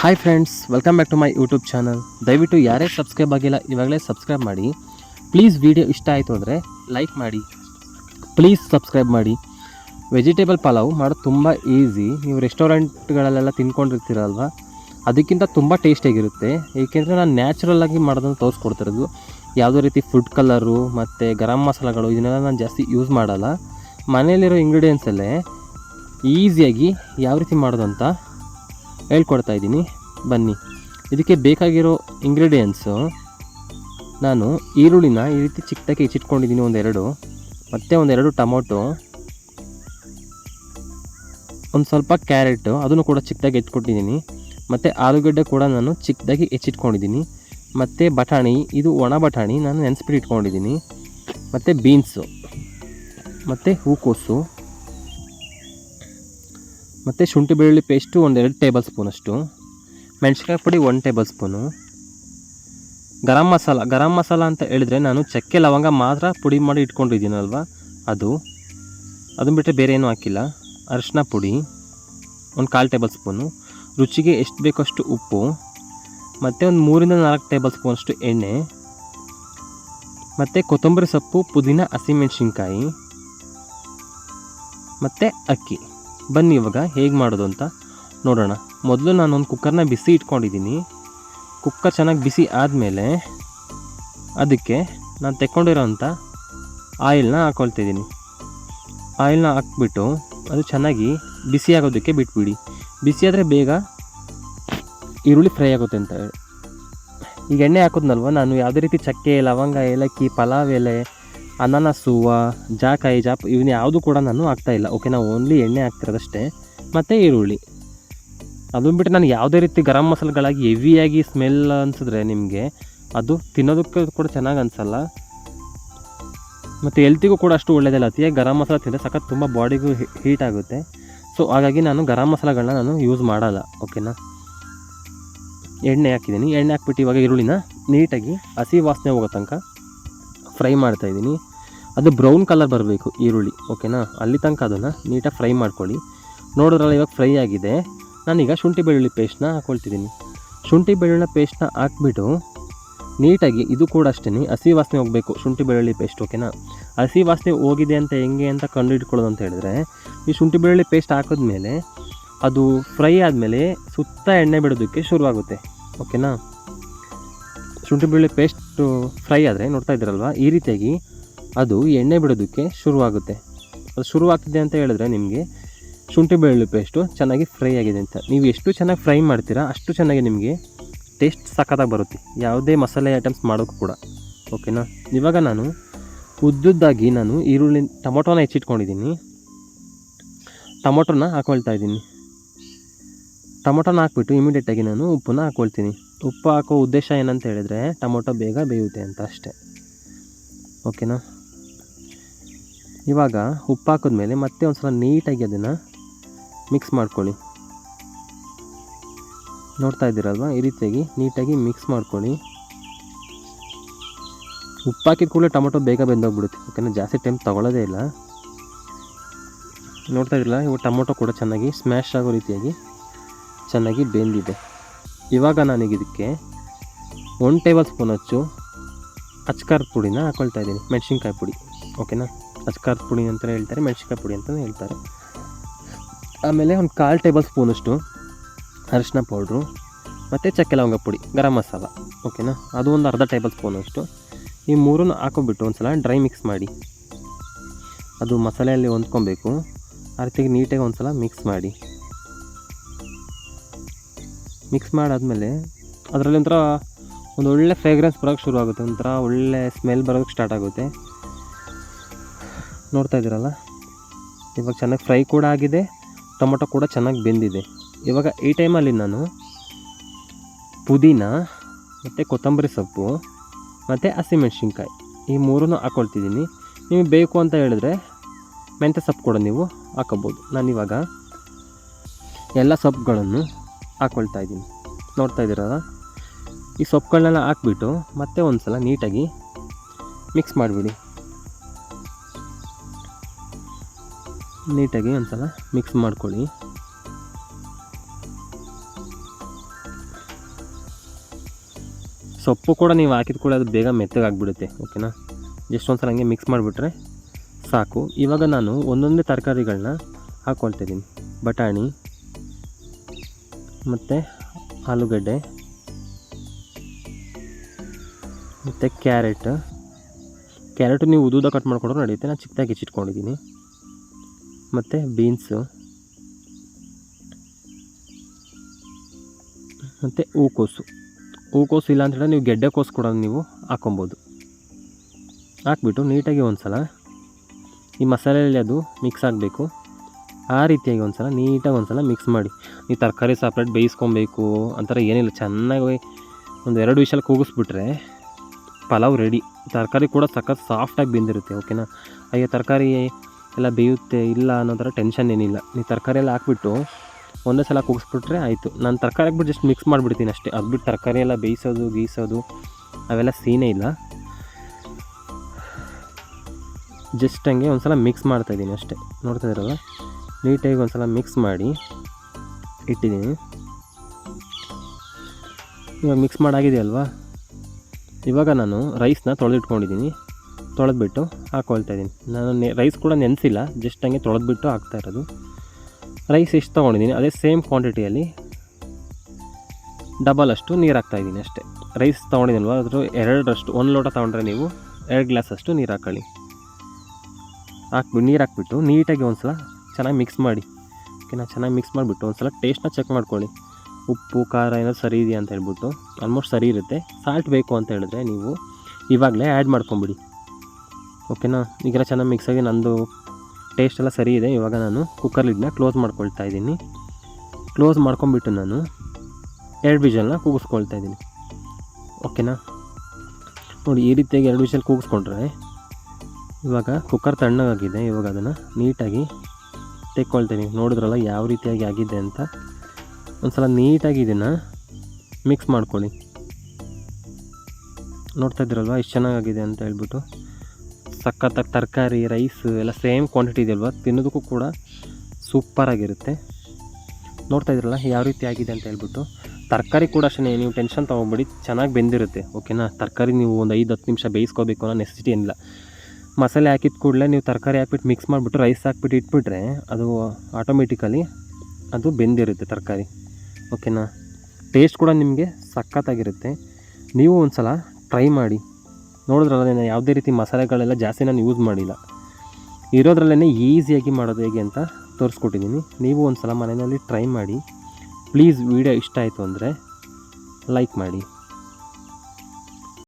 Hi friends welcome back to my YouTube channel ದಯವಿಟ್ಟು ಯಾರೇ subscribe ಆಗಿಲ್ಲ, ಇವಾಗಲೇ ಸಬ್ಸ್ಕ್ರೈಬ್ ಮಾಡಿ. ಪ್ಲೀಸ್ ವಿಡಿಯೋ ಇಷ್ಟ ಆಯಿತು ಅಂದರೆ ಲೈಕ್ ಮಾಡಿ. ಪ್ಲೀಸ್ ಸಬ್ಸ್ಕ್ರೈಬ್ ಮಾಡಿ. ವೆಜಿಟೇಬಲ್ ಪಲಾವ್ ಮಾಡೋದು ತುಂಬ ಈಸಿ ನೀವು ರೆಸ್ಟೋರೆಂಟ್ಗಳಲ್ಲೆಲ್ಲ ತಿನ್ಕೊಂಡಿರ್ತೀರಲ್ವ? ಅದಕ್ಕಿಂತ ತುಂಬ ಟೇಸ್ಟಿಯಾಗಿರುತ್ತೆ ಏಕೆಂದರೆ ನಾನು ನ್ಯಾಚುರಲ್ ಆಗಿ ಮಾಡೋದನ್ನು ತೋರಿಸ್ಕೊಡ್ತಿರೋದು. ಯಾವುದೇ ರೀತಿ ಫುಡ್ ಕಲರು ಮತ್ತು ಗರಂ ಮಸಾಲಗಳು, ಇದನ್ನೆಲ್ಲ ನಾನು ಜಾಸ್ತಿ ಯೂಸ್ ಮಾಡಲ್ಲ. ಮನೆಯಲ್ಲಿರೋ ಇಂಗ್ರೀಡಿಯೆಂಟ್ಸಲ್ಲೇ ಈಸಿಯಾಗಿ ಯಾವ ರೀತಿ ಮಾಡೋದು ಅಂತ ಹೇಳ್ಕೊಡ್ತಾ ಇದ್ದೀನಿ. ಬನ್ನಿ. ಇದಕ್ಕೆ ಬೇಕಾಗಿರೋ ಇಂಗ್ರೀಡಿಯೆಂಟ್ಸು ನಾನು ಈರುಳ್ಳಿನ ಈ ರೀತಿ ಚಿಕ್ಕದಾಗಿ ಹೆಚ್ಚಿಟ್ಕೊಂಡಿದ್ದೀನಿ ಒಂದೆರಡು. ಮತ್ತು ಒಂದೆರಡು ಟೊಮೊಟೊ. ಒಂದು ಸ್ವಲ್ಪ ಕ್ಯಾರೆಟು, ಅದನ್ನು ಕೂಡ ಚಿಕ್ಕದಾಗಿ ಹೆಚ್ಚಿಕೊಟ್ಟಿದ್ದೀನಿ ಮತ್ತು ಆಲೂಗಡ್ಡೆ ಕೂಡ ನಾನು ಚಿಕ್ಕದಾಗಿ ಹೆಚ್ಚಿಟ್ಕೊಂಡಿದ್ದೀನಿ ಮತ್ತು ಬಟಾಣಿ, ಇದು ಒಣ ಬಟಾಣಿ ನಾನು ನೆನೆಸ್ಬಿಟ್ಟು ಇಟ್ಕೊಂಡಿದ್ದೀನಿ. ಮತ್ತು ಬೀನ್ಸು ಮತ್ತು ಹೂಕೋಸು. ಮತ್ತು ಶುಂಠಿ ಬೆಳ್ಳುಳ್ಳಿ ಪೇಸ್ಟು ಒಂದೆರಡು ಟೇಬಲ್ ಸ್ಪೂನಷ್ಟು ಮೆಣಸಿನ್ಕಾಯಿ ಪುಡಿ one tablespoon garam masala garam masala ಅಂತ ಹೇಳಿದ್ರೆ ನಾನು ಚಕ್ಕೆ ಲವಂಗ ಮಾತ್ರ ಪುಡಿ ಮಾಡಿ ಇಟ್ಕೊಂಡಿದ್ದೀನಲ್ವ? ಅದು. ಅದನ್ನು ಬಿಟ್ಟರೆ ಬೇರೆ ಏನೂ ಹಾಕಿಲ್ಲ. ಅರಿಶಿನ ಪುಡಿ, ಒಂದು ಕಾಲು ಟೇಬಲ್ ಸ್ಪೂನು ರುಚಿಗೆ ಎಷ್ಟು ಬೇಕಷ್ಟು ಉಪ್ಪು. ಮತ್ತು ಒಂದು ಮೂರಿಂದ ನಾಲ್ಕು ಟೇಬಲ್ ಸ್ಪೂನಷ್ಟು ಎಣ್ಣೆ. ಮತ್ತು ಕೊತ್ತಂಬರಿ ಸೊಪ್ಪು, ಪುದೀನ, ಹಸಿಮೆಣಸಿನ್ಕಾಯಿ. ಮತ್ತು ಅಕ್ಕಿ. ಬನ್ನಿ ಇವಾಗ, ಹೇಗೆ ಮಾಡೋದು ಅಂತ ನೋಡೋಣ. ಮೊದಲು ನಾನು ಒಂದು ಕುಕ್ಕರ್ನ ಬಿಸಿ ಇಟ್ಕೊಂಡಿದ್ದೀನಿ ಕುಕ್ಕರ್ ಚೆನ್ನಾಗಿ ಬಿಸಿ ಆದಮೇಲೆ ಅದಕ್ಕೆ ನಾನು ತೆಕ್ಕೊಂಡಿರೋಂಥ ಆಯಿಲ್ನ ಹಾಕ್ಕೊಳ್ತಿದ್ದೀನಿ ಆಯಿಲ್ನ ಹಾಕ್ಬಿಟ್ಟು ಅದು ಚೆನ್ನಾಗಿ ಬಿಸಿ ಆಗೋದಕ್ಕೆ ಬಿಟ್ಬಿಡಿ. ಬಿಸಿ ಆದರೆ ಬೇಗ ಈರುಳ್ಳಿ ಫ್ರೈ ಆಗುತ್ತೆ ಅಂತ ಹೇಳಿ. ಈಗ ಎಣ್ಣೆ ಹಾಕೋದ್ನಲ್ವ? ನಾನು ಯಾವುದೇ ರೀತಿ ಚಕ್ಕೆ, ಲವಂಗ, ಏಲಕ್ಕಿ, ಪಲಾವ್, ಎಲೆ ಅನಾನಸ್ ಜಾಕಾಯಿ, ಜಾಪ್ ಇವನ್ನ ಯಾವುದು ಕೂಡ ನಾನು ಹಾಕ್ತಾ ಇಲ್ಲ. ಓಕೆ ನಾವು ಓನ್ಲಿ ಎಣ್ಣೆ ಹಾಕ್ತಿರೋದಷ್ಟೇ. ಮತ್ತು ಈರುಳ್ಳಿ. ಅದನ್ನು ಬಿಟ್ಟು ನಾನು ಯಾವುದೇ ರೀತಿ ಗರಂ ಮಸಾಲೆಗಳಾಗಿ ಹೆವಿಯಾಗಿ ಸ್ಮೆಲ್ ಅನಿಸಿದ್ರೆ ನಿಮಗೆ ಅದು ತಿನ್ನೋದಕ್ಕೆ ಕೂಡ ಚೆನ್ನಾಗಿ ಅನಿಸಲ್ಲ. ಮತ್ತು ಹೆಲ್ತಿಗೂ ಕೂಡ ಅಷ್ಟು ಒಳ್ಳೆಯದಿಲ್ಲ ಅತಿಯಾಗಿ ಗರಂ ಮಸಾಲೆ ತಿಂದರೆ ಸಖತ್ ತುಂಬ ಬಾಡಿಗೂ ಹೀಟ್ ಆಗುತ್ತೆ. ಸೊ ಹಾಗಾಗಿ ನಾನು ಗರಂ ಮಸಾಲೆಗಳನ್ನ ನಾನು ಯೂಸ್ ಮಾಡಲ್ಲ. ಓಕೆನಾ ಎಣ್ಣೆ ಹಾಕಿದ್ದೀನಿ. ಎಣ್ಣೆ ಹಾಕ್ಬಿಟ್ಟು ಇವಾಗ ಈರುಳ್ಳಿನ ನೀಟಾಗಿ ಹಸಿ ವಾಸನೆ ಹೋಗೋ ತನಕ ಫ್ರೈ ಮಾಡ್ತಾಯಿದ್ದೀನಿ ಅದು ಬ್ರೌನ್ ಕಲರ್ ಬರಬೇಕು, ಈರುಳ್ಳಿ, ಓಕೆನಾ? ಅಲ್ಲಿ ತನಕ ಅದನ್ನು ನೀಟಾಗಿ ಫ್ರೈ ಮಾಡ್ಕೊಳ್ಳಿ. ನೋಡಿದ್ರಲ್ಲ, ಇವಾಗ ಫ್ರೈ ಆಗಿದೆ. ನಾನೀಗ ಶುಂಠಿ ಬೆಳ್ಳುಳ್ಳಿ ಪೇಸ್ಟ್ನ ಹಾಕ್ಕೊಳ್ತಿದ್ದೀನಿ ಶುಂಠಿ ಬೆಳ್ಳುಳ್ಳಿ ಪೇಸ್ಟ್ನ ಹಾಕ್ಬಿಟ್ಟು ನೀಟಾಗಿ, ಇದು ಕೂಡ ಅಷ್ಟೇ ಹಸಿ ವಾಸನೆ ಹೋಗಬೇಕು ಶುಂಠಿ ಬೆಳ್ಳುಳ್ಳಿ ಪೇಸ್ಟ್ ಓಕೆನಾ? ಹಸಿ ವಾಸನೆ ಹೋಗಿದೆ ಅಂತ ಹೆಂಗೆ ಅಂತ ಕಂಡು ಹಿಡ್ಕೊಳ್ಳೋದು ಅಂತ ಹೇಳಿದ್ರೆ, ಈ ಶುಂಠಿ ಬೆಳ್ಳುಳ್ಳಿ ಪೇಸ್ಟ್ ಹಾಕಿದ್ಮೇಲೆ ಅದು ಫ್ರೈ ಆದಮೇಲೆ ಸುತ್ತ ಎಣ್ಣೆ ಬಿಡೋದಕ್ಕೆ ಶುರುವಾಗುತ್ತೆ, ಓಕೆನಾ? ಶುಂಠಿ ಬೆಳ್ಳುಳ್ಳಿ ಪೇಸ್ಟು ಫ್ರೈ ಆದರೆ, ನೋಡ್ತಾ ಇದ್ದೀರಲ್ವ? ಈ ರೀತಿಯಾಗಿ ಅದು ಎಣ್ಣೆ ಬಿಡೋದಕ್ಕೆ ಶುರುವಾಗುತ್ತೆ. ಅದು ಶುರುವಾಗ್ತಿದೆ ಅಂತ ಹೇಳಿದ್ರೆ ನಿಮಗೆ ಶುಂಠಿ ಬೆಳ್ಳುಳ್ಳಿ ಪೇಸ್ಟು ಚೆನ್ನಾಗಿ ಫ್ರೈ ಆಗಿದೆ ಅಂತ. ನೀವು ಎಷ್ಟು ಚೆನ್ನಾಗಿ ಫ್ರೈ ಮಾಡ್ತೀರಾ ಅಷ್ಟು ಚೆನ್ನಾಗಿ ನಿಮಗೆ ಟೇಸ್ಟ್ ಸಖತ್ತಾಗಿ ಬರುತ್ತೆ. ಯಾವುದೇ ಮಸಾಲೆ ಐಟಮ್ಸ್ ಮಾಡೋಕ್ಕೂ ಕೂಡ. ಓಕೆನಾ ಇವಾಗ ನಾನು ಉದ್ದುದ್ದಾಗಿ ನಾನು ಈರುಳ್ಳಿ, ಟೊಮೊಟೊನ ಹೆಚ್ಚಿಟ್ಕೊಂಡಿದ್ದೀನಿ. ಟೊಮೊಟೊನ ಹಾಕೊಳ್ತಾ ಇದ್ದೀನಿ. ಟೊಮೊಟೊನ ಹಾಕ್ಬಿಟ್ಟು ಇಮಿಡಿಯೇಟಾಗಿ ನಾನು ಉಪ್ಪನ್ನ ಹಾಕ್ಕೊಳ್ತೀನಿ ಉಪ್ಪು ಹಾಕೋ ಉದ್ದೇಶ ಏನಂತ ಹೇಳಿದ್ರೆ ಟೊಮೊಟೊ ಬೇಗ ಬೇಯುತ್ತೆ ಅಂತ ಅಷ್ಟೇ. ಓಕೆನಾ ಇವಾಗ ಉಪ್ಪು ಹಾಕಿದ್ಮೇಲೆ ಮತ್ತೆ ಒಂದು ಸಲ ನೀಟಾಗಿ ಅದನ್ನು ಮಿಕ್ಸ್ ಮಾಡ್ಕೊಳ್ಳಿ. ನೋಡ್ತಾ ಇದ್ದೀರಲ್ವ? ಈ ರೀತಿಯಾಗಿ ನೀಟಾಗಿ ಮಿಕ್ಸ್ ಮಾಡ್ಕೊಳ್ಳಿ. ಉಪ್ಪು ಹಾಕಿದ ಕೂಡಲೇ ಟೊಮೊಟೊ ಬೇಗ ಬೆಂದೋಗ್ಬಿಡುತ್ತೆ. ಯಾಕಂದರೆ ಜಾಸ್ತಿ ಟೈಮ್ ತೊಗೊಳ್ಳೋದೇ ಇಲ್ಲ. ನೋಡ್ತಾ ಇದ್ರಲ್ಲ ಇವಾಗ ಟೊಮೊಟೊ ಕೂಡ ಚೆನ್ನಾಗಿ ಸ್ಮ್ಯಾಶ್ ಆಗೋ ರೀತಿಯಾಗಿ ಚೆನ್ನಾಗಿ ಬೆಂದಿದೆ. ಇವಾಗ ಇದಕ್ಕೆ ಒನ್ ಟೇಬಲ್ ಸ್ಪೂನ್ ಹಚ್ಚು ಅಚ್ಕಾರದ ಪುಡಿನ ಹಾಕ್ಕೊಳ್ತಾ ಇದ್ದೀನಿ. ಮೆಣಸಿನ್ಕಾಯಿ ಪುಡಿ. ಓಕೆನಾ ಅಚ್ಕಾರದ ಪುಡಿ ಅಂತಲೇ ಹೇಳ್ತಾರೆ, ಮೆಣಸಿನ್ಕಾಯಿ ಪುಡಿ ಅಂತಲೇ ಹೇಳ್ತಾರೆ. ಆಮೇಲೆ ಒಂದು ಕಾಲು ಟೇಬಲ್ ಸ್ಪೂನಷ್ಟು ಅರಿಶಿನ ಪೌಡ್ರು, ಮತ್ತು ಚಕ್ಕೆ ಲವಂಗ ಪುಡಿ, ಗರಂ ಮಸಾಲ, ಓಕೆನಾ? ಅದು ಒಂದು ಅರ್ಧ ಟೇಬಲ್ ಸ್ಪೂನಷ್ಟು ಈ ಮೂರನ್ನು ಹಾಕೋಬಿಟ್ಟು ಒಂದು ಸಲ ಡ್ರೈ ಮಿಕ್ಸ್ ಮಾಡಿ. ಅದು ಮಸಾಲೆಯಲ್ಲಿ ಹೊಂದ್ಕೊಬೇಕು. ಆ ರೀತಿಗೆ ನೀಟಾಗಿ ಒಂದು ಸಲ ಮಿಕ್ಸ್ ಮಾಡಿ. ಮಿಕ್ಸ್ ಮಾಡಾದಮೇಲೆ ಅದರಲ್ಲಿ ಒಂಥರ ಒಂದು ಒಳ್ಳೆ ಫ್ರೇಗ್ರೆನ್ಸ್ ಬರೋಕ್ಕೆ ಶುರು ಆಗುತ್ತೆ ಒಂಥರ ಒಳ್ಳೆ ಸ್ಮೆಲ್ ಬರೋಕ್ಕೆ ಸ್ಟಾರ್ಟ್ ಆಗುತ್ತೆ. ನೋಡ್ತಾ ಇದ್ದೀರಲ್ಲ? ಇವಾಗ ಚೆನ್ನಾಗಿ ಫ್ರೈ ಕೂಡ ಆಗಿದೆ, ಟೊಮೊಟೊ ಕೂಡ ಚೆನ್ನಾಗಿ ಬೆಂದಿದೆ. ಇವಾಗ ಈ ಟೈಮಲ್ಲಿ ನಾನು ಪುದೀನ ಮತ್ತು ಕೊತ್ತಂಬರಿ ಸೊಪ್ಪು ಮತ್ತು ಹಸಿಮೆಣ್ಸಿನ್ಕಾಯಿ ಈ ಮೂರನ್ನು ಹಾಕ್ಕೊಳ್ತಿದ್ದೀನಿ ನಿಮಗೆ ಬೇಕು ಅಂತ ಹೇಳಿದ್ರೆ ಮೆಂತ್ಯ ಸೊಪ್ಪು ಕೂಡ ನೀವು ಹಾಕೋಬೋದು. ನಾನಿವಾಗ ಎಲ್ಲ ಸೊಪ್ಪುಗಳನ್ನು ಹಾಕ್ಕೊಳ್ತಾ ಇದ್ದೀನಿ. ನೋಡ್ತಾ ಇದ್ದೀರಲ್ಲ? ಈ ಸೊಪ್ಪುಗಳನ್ನೆಲ್ಲ ಹಾಕ್ಬಿಟ್ಟು ಮತ್ತೆ ಒಂದು ಸಲ ನೀಟಾಗಿ ಮಿಕ್ಸ್ ಮಾಡಿಬಿಡಿ. ನೀಟಾಗಿ ಒಂದು ಸಲ ಮಿಕ್ಸ್ ಮಾಡ್ಕೊಳ್ಳಿ. ಸೊಪ್ಪು ಕೂಡ ನೀವು ಹಾಕಿದ ಕೂಡ ಅದು ಬೇಗ ಮೆತ್ತಗಾಗ್ಬಿಡುತ್ತೆ ಓಕೆನಾ ಜಸ್ಟ್ ಒಂದು ಸಲ ಹಂಗೆ ಮಿಕ್ಸ್ ಮಾಡಿಬಿಟ್ರೆ ಸಾಕು. ಇವಾಗ ನಾನು ಒಂದೊಂದೇ ತರಕಾರಿಗಳನ್ನ ಹಾಕ್ಕೊಳ್ತಿದ್ದೀನಿ ಬಟಾಣಿ, ಮತ್ತು ಆಲೂಗಡ್ಡೆ, ಮತ್ತು ಕ್ಯಾರೆಟ್. ಕ್ಯಾರೆಟು ನೀವು ಉದ್ದುದ ಕಟ್ ಮಾಡಿಕೊಂಡ್ರೆ ನಡೆಯುತ್ತೆ. ನಾನು ಚಿಕ್ಕದಾಗಿ ಹೆಚ್ಚಿಟ್ಕೊಂಡಿದ್ದೀನಿ. ಮತ್ತು ಬೀನ್ಸು. ಮತ್ತು ಹೂಕೋಸು. ಹೂಕೋಸು ಇಲ್ಲ ಅಂತೇಳಿದ್ರೆ ನೀವು ಗೆಡ್ಡೆ ಕೋಸು ಕೂಡ ನೀವು ಹಾಕೊಬೋದು. ಹಾಕ್ಬಿಟ್ಟು ನೀಟಾಗಿ ಒಂದು ಸಲ ಈ ಮಸಾಲೆಯಲ್ಲಿ ಅದು ಮಿಕ್ಸ್ ಆಗಬೇಕು. ಆ ರೀತಿಯಾಗಿ ಒಂದು ಸಲ ನೀಟಾಗಿ ಒಂದು ಸಲ ಮಿಕ್ಸ್ ಮಾಡಿ. ನೀವು ತರಕಾರಿ ಸಪ್ರೇಟ್ ಬೇಯಿಸ್ಕೊಬೇಕು ಅಂತಾರೆ ಏನಿಲ್ಲ. ಚೆನ್ನಾಗಿ ಒಂದು ಎರಡು ವಿಷಲ್ ಕೂಗಿಸ್ಬಿಟ್ರೆ ಪಲಾವ್ ರೆಡಿ ತರಕಾರಿ ಕೂಡ ಸಖತ್ ಸಾಫ್ಟಾಗಿ ಬೆಂದಿರುತ್ತೆ ಓಕೆನಾ ಅಯ್ಯೋ ತರಕಾರಿ ಎಲ್ಲ ಬೇಯುತ್ತೆ, ಇಲ್ಲ ಅನ್ನೋ ಥರ ಟೆನ್ಷನ್ ಏನಿಲ್ಲ. ನೀವು ತರಕಾರಿ ಎಲ್ಲ ಹಾಕ್ಬಿಟ್ಟು ಒಂದೇ ಸಲ ಕೂಗಿಸ್ಬಿಟ್ರೆ ಆಯಿತು. ನಾನು ತರಕಾರಿ ಹಾಕ್ಬಿಟ್ಟು ಜಸ್ಟ್ ಮಿಕ್ಸ್ ಮಾಡಿಬಿಡ್ತೀನಿ ಅಷ್ಟೇ. ಅದು ಬಿಟ್ಟು ತರಕಾರಿ ಎಲ್ಲ ಬೇಯಿಸೋದು, ಗೀಸೋದು, ಅವೆಲ್ಲ ಸೀನೇ ಇಲ್ಲ. ಜಸ್ಟ್ ಹಂಗೆ ಒಂದು ಸಲ ಮಿಕ್ಸ್ ಮಾಡ್ತಾಯಿದ್ದೀನಿ ಅಷ್ಟೇ. ನೋಡ್ತಾ ಇದ್ದೀರಲ್ಲ ನೀಟಾಗಿ ಒಂದು ಸಲ ಮಿಕ್ಸ್ ಮಾಡಿ ಇಟ್ಟಿದ್ದೀನಿ. ಇವಾಗ ಮಿಕ್ಸ್ ಮಾಡಾಗಿದೆ ಅಲ್ವಾ? ಇವಾಗ ನಾನು ರೈಸ್ನ ತೊಳೆದಿಟ್ಕೊಂಡಿದ್ದೀನಿ. ತೊಳೆದ್ಬಿಟ್ಟು ಹಾಕ್ಕೊಳ್ತಾ ಇದ್ದೀನಿ. ನಾನು ರೈಸ್ ಕೂಡ ನೆನೆಸಿಲ್ಲ ಜಸ್ಟ್ ಹಂಗೆ ತೊಳೆದ್ಬಿಟ್ಟು ಹಾಕ್ತಾ ಇರೋದು. ರೈಸ್ ಎಷ್ಟು ತೊಗೊಂಡಿದ್ದೀನಿ, ಅದೇ ಸೇಮ್ ಕ್ವಾಂಟಿಟಿಯಲ್ಲಿ ಡಬಲ್ ಅಷ್ಟು ನೀರು ಹಾಕ್ತಾಯಿದ್ದೀನಿ ಅಷ್ಟೇ. ರೈಸ್ ತೊಗೊಂಡಿದ್ದೀನಲ್ವ ಅದ್ರ ಎರಡರಷ್ಟು, ಒಂದು ಲೋಟ ತೊಗೊಂಡ್ರೆ ನೀವು ಎರಡು ಗ್ಲಾಸ್ ಅಷ್ಟು ನೀರು ಹಾಕೊಳ್ಳಿ. ಹಾಕ್ಬಿಟ್ಟು ನೀರು ಹಾಕ್ಬಿಟ್ಟು ನೀಟಾಗಿ ಒಂದು ಸಲ ಚೆನ್ನಾಗಿ ಮಿಕ್ಸ್ ಮಾಡಿ. ಓಕೆನಾ ಚೆನ್ನಾಗಿ ಮಿಕ್ಸ್ ಮಾಡಿಬಿಟ್ಟು ಒಂದು ಸಲ ಟೇಸ್ಟ್ನ ಚೆಕ್ ಮಾಡ್ಕೊಳ್ಳಿ. ಉಪ್ಪು, ಖಾರ ಏನಾದ್ರು ಸರಿ ಇದೆಯಾ ಅಂತ ಹೇಳ್ಬಿಟ್ಟು. ಆಲ್ಮೋಸ್ಟ್ ಸರಿ ಇರುತ್ತೆ. ಸಾಲ್ಟ್ ಬೇಕು ಅಂತ ಹೇಳಿದ್ರೆ ನೀವು ಇವಾಗಲೇ ಆ್ಯಡ್ ಮಾಡ್ಕೊಂಬಿಡಿ. ಓಕೆನಾ? ಈಗೆಲ್ಲ ಚೆನ್ನಾಗಿ ಮಿಕ್ಸ್ ಆಗಿ ನಂದು ಟೇಸ್ಟ್ ಎಲ್ಲ ಸರಿ ಇದೆ. ಇವಾಗ ನಾನು ಕುಕ್ಕರ್ ಲಿಡ್ನ ಕ್ಲೋಸ್ ಮಾಡ್ಕೊಳ್ತಾ ಇದ್ದೀನಿ. ಕ್ಲೋಸ್ ಮಾಡ್ಕೊಂಬಿಟ್ಟು ನಾನು ಎರಡು ವಿಷಲ್ನ ಕೂಗಿಸ್ಕೊಳ್ತಾ ಇದ್ದೀನಿ. ಓಕೆನಾ? ನೋಡಿ, ಈ ರೀತಿಯಾಗಿ ಎರಡು ವಿಷಲ್ ಕೂಗಿಸ್ಕೊಂಡ್ರೆ ಇವಾಗ ಕುಕ್ಕರ್ ತಣ್ಣಗಾಗಿದೆ. ಇವಾಗ ಅದನ್ನು ನೀಟಾಗಿ ತೆಕ್ಕೊಳ್ತೀನಿ. ನೋಡಿದ್ರಲ್ಲ ಯಾವ ರೀತಿಯಾಗಿ ಆಗಿದೆ ಅಂತ. ಒಂದು ಸಲ ನೀಟಾಗಿ ಇದನ್ನು ಮಿಕ್ಸ್ ಮಾಡ್ಕೊಳ್ಳಿ. ನೋಡ್ತಾ ಇದ್ದೀರಲ್ವ? ಎಷ್ಟು ಚೆನ್ನಾಗಾಗಿದೆ ಅಂತ ಹೇಳ್ಬಿಟ್ಟು. ಸಖತ್ತಾಗಿ ತರಕಾರಿ ರೈಸ್ ಎಲ್ಲ ಸೇಮ್ ಕ್ವಾಂಟಿಟಿ ಇದೆಯಲ್ವ ತಿನ್ನೋದಕ್ಕೂ ಕೂಡ ಸೂಪರಾಗಿರುತ್ತೆ ನೋಡ್ತಾ ಇದ್ರಲ್ಲ, ಯಾವ ರೀತಿ ಆಗಿದೆ ಅಂತ ಹೇಳ್ಬಿಟ್ಟು. ತರಕಾರಿ ಕೂಡ ಅಷ್ಟೇ ನೀವು ಟೆನ್ಷನ್ ತೊಗೊಂಬಿಡಿ ಚೆನ್ನಾಗಿ ಬೆಂದಿರುತ್ತೆ ಓಕೆನಾ ತರಕಾರಿ ನೀವು ಒಂದು ಐದು ಹತ್ತು ನಿಮಿಷ ಬೇಯಿಸ್ಕೋಬೇಕು ಅನ್ನೋ ನೆಸೆಸಿಟಿ ಏನಿಲ್ಲ. ಮಸಾಲೆ ಹಾಕಿದ ಕೂಡಲೇ ನೀವು ತರಕಾರಿ ಹಾಕ್ಬಿಟ್ಟು ಮಿಕ್ಸ್ ಮಾಡಿಬಿಟ್ಟು ರೈಸ್ ಹಾಕ್ಬಿಟ್ಟು ಇಟ್ಬಿಟ್ರೆ ಅದು ಆಟೋಮೆಟಿಕಲಿ ಅದು ಬೆಂದಿರುತ್ತೆ ತರಕಾರಿ ಓಕೆನಾ ಟೇಸ್ಟ್ ಕೂಡ ನಿಮಗೆ ಸಖತ್ತಾಗಿರುತ್ತೆ. ನೀವು ಒಂದು ಸಲ ಟ್ರೈ ಮಾಡಿ. ನೋಡಿದ್ರಲ್ಲ ನಾನು ಯಾವುದೇ ರೀತಿ ಮಸಾಲೆಗಳೆಲ್ಲ ಜಾಸ್ತಿ ನಾನು ಯೂಸ್ ಮಾಡಿಲ್ಲ. ಇರೋದ್ರಲ್ಲೇ ಈಸಿಯಾಗಿ ಮಾಡೋದು ಹೇಗೆ ಅಂತ ತೋರಿಸ್ಕೊಟ್ಟಿದ್ದೀನಿ ನೀವು ಒಂದು ಸಲ ಮನೆಯಲ್ಲಿ ಟ್ರೈ ಮಾಡಿ. ಪ್ಲೀಸ್ ವಿಡಿಯೋ ಇಷ್ಟ ಆಯಿತು ಅಂದರೆ ಲೈಕ್ ಮಾಡಿ.